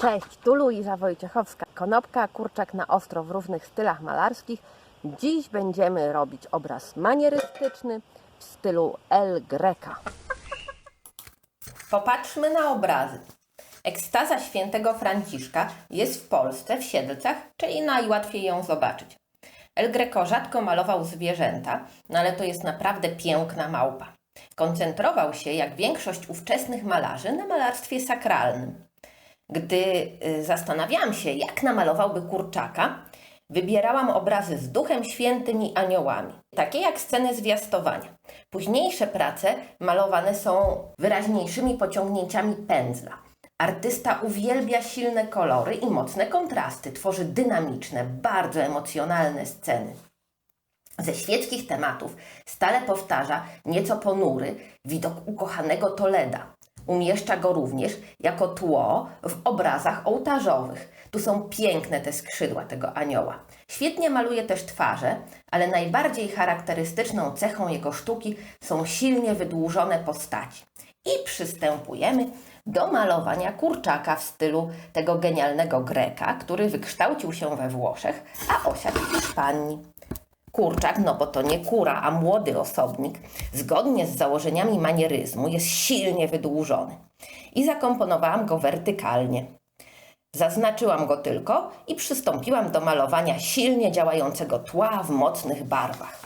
Cześć, tu Luiza Wojciechowska, Konopka, Kurczak na ostro w różnych stylach malarskich. Dziś będziemy robić obraz manierystyczny w stylu El Greca. Popatrzmy na obrazy. Ekstaza świętego Franciszka jest w Polsce, w Siedlcach, czyli najłatwiej ją zobaczyć. El Greco rzadko malował zwierzęta, no ale to jest naprawdę piękna małpa. Koncentrował się, jak większość ówczesnych malarzy, na malarstwie sakralnym. Gdy y, zastanawiałam się, jak namalowałby kurczaka, wybierałam obrazy z Duchem Świętym i aniołami, takie jak sceny zwiastowania. Późniejsze prace malowane są wyraźniejszymi pociągnięciami pędzla. Artysta uwielbia silne kolory i mocne kontrasty, tworzy dynamiczne, bardzo emocjonalne sceny. Ze świeckich tematów stale powtarza nieco ponury widok ukochanego Toleda. Umieszcza go również jako tło w obrazach ołtarzowych. Tu są piękne te skrzydła tego anioła. Świetnie maluje też twarze, ale najbardziej charakterystyczną cechą jego sztuki są silnie wydłużone postaci. I przystępujemy do malowania kurczaka w stylu tego genialnego Greka, który wykształcił się we Włoszech, a osiadł w Hiszpanii. Kurczak, no bo to nie kura, a młody osobnik, zgodnie z założeniami manieryzmu jest silnie wydłużony. I zakomponowałam go wertykalnie. Zaznaczyłam go tylko i przystąpiłam do malowania silnie działającego tła w mocnych barwach.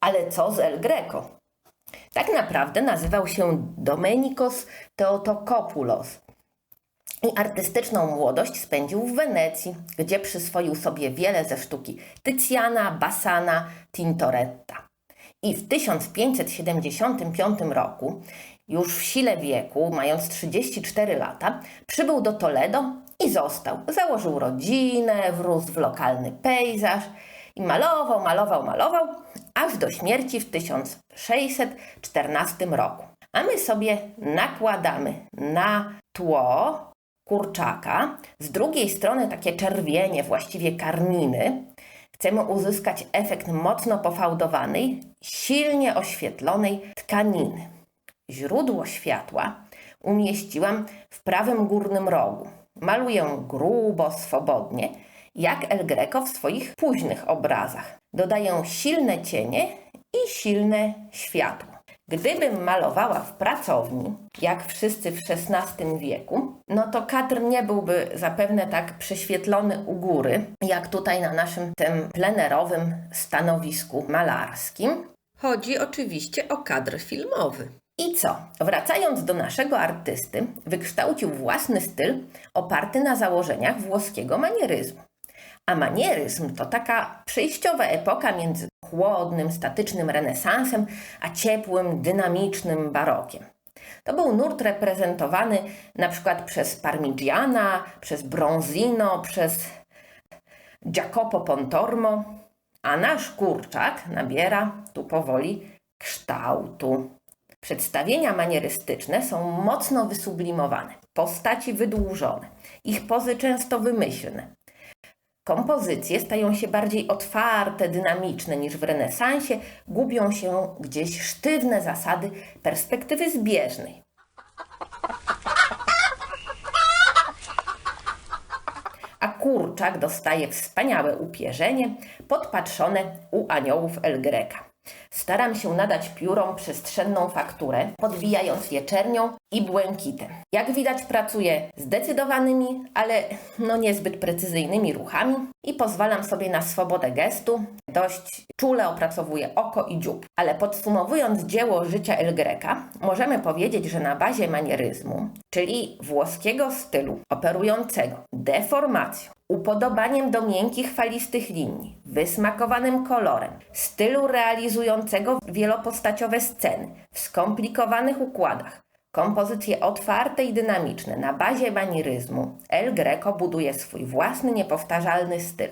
Ale co z El Greco? Tak naprawdę nazywał się Domenikos Theotokopoulos i artystyczną młodość spędził w Wenecji, gdzie przyswoił sobie wiele ze sztuki Tycjana, Bassana, Tintoretta. I w 1575 roku, już w sile wieku, mając 34 lata, przybył do Toledo i został. Założył rodzinę, wrósł w lokalny pejzaż i malował, malował, malował, aż do śmierci w 1614 roku. A my sobie nakładamy na tło kurczaka, z drugiej strony takie czerwienie, właściwie karminy. Chcemy uzyskać efekt mocno pofałdowanej, silnie oświetlonej tkaniny. Źródło światła umieściłam w prawym górnym rogu. Maluję grubo, swobodnie, jak El Greco w swoich późnych obrazach. Dodaję silne cienie i silne światło. Gdybym malowała w pracowni, jak wszyscy w XVI wieku, no to kadr nie byłby zapewne tak prześwietlony u góry, jak tutaj na naszym tym plenerowym stanowisku malarskim. Chodzi oczywiście o kadr filmowy. I co? Wracając do naszego artysty, wykształcił własny styl oparty na założeniach włoskiego manieryzmu. A manieryzm to taka przejściowa epoka między chłodnym, statycznym renesansem, a ciepłym, dynamicznym barokiem. To był nurt reprezentowany na przykład przez Parmigiana, przez Bronzino, przez Jacopo Pontormo, a nasz kurczak nabiera tu powoli kształtu. Przedstawienia manierystyczne są mocno wysublimowane, postaci wydłużone, ich pozy często wymyślne. Kompozycje stają się bardziej otwarte, dynamiczne niż w renesansie, gubią się gdzieś sztywne zasady perspektywy zbieżnej. A kurczak dostaje wspaniałe upierzenie, podpatrzone u aniołów El Greca. Staram się nadać piórom przestrzenną fakturę, podbijając je czernią i błękitem. Jak widać pracuję zdecydowanymi, ale no niezbyt precyzyjnymi ruchami i pozwalam sobie na swobodę gestu. Dość czule opracowuję oko i dziób. Ale podsumowując dzieło życia El Greca, możemy powiedzieć, że na bazie manieryzmu, czyli włoskiego stylu operującego deformacją, upodobaniem do miękkich, falistych linii, wysmakowanym kolorem, stylu realizującego wielopostaciowe sceny w skomplikowanych układach, kompozycje otwarte i dynamiczne na bazie manieryzmu, El Greco buduje swój własny, niepowtarzalny styl.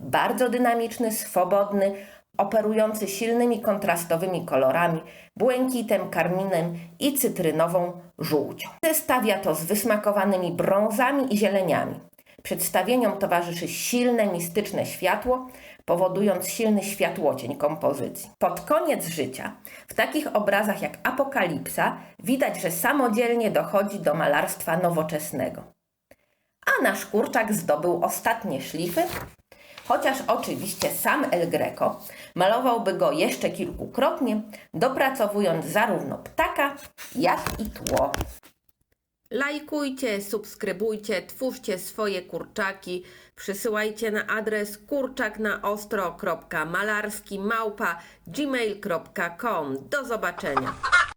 Bardzo dynamiczny, swobodny, operujący silnymi kontrastowymi kolorami, błękitem, karminem i cytrynową żółcią. Zestawia to z wysmakowanymi brązami i zieleniami. Przedstawieniom towarzyszy silne, mistyczne światło, powodując silny światłocień kompozycji. Pod koniec życia, w takich obrazach jak Apokalipsa, widać, że samodzielnie dochodzi do malarstwa nowoczesnego. a nasz kurczak zdobył ostatnie szlify, chociaż oczywiście sam El Greco malowałby go jeszcze kilkukrotnie, dopracowując zarówno ptaka, jak i tło. Lajkujcie, subskrybujcie, twórzcie swoje kurczaki, przysyłajcie na adres kurczaknaostro.malarski małpa gmail.com. Do zobaczenia.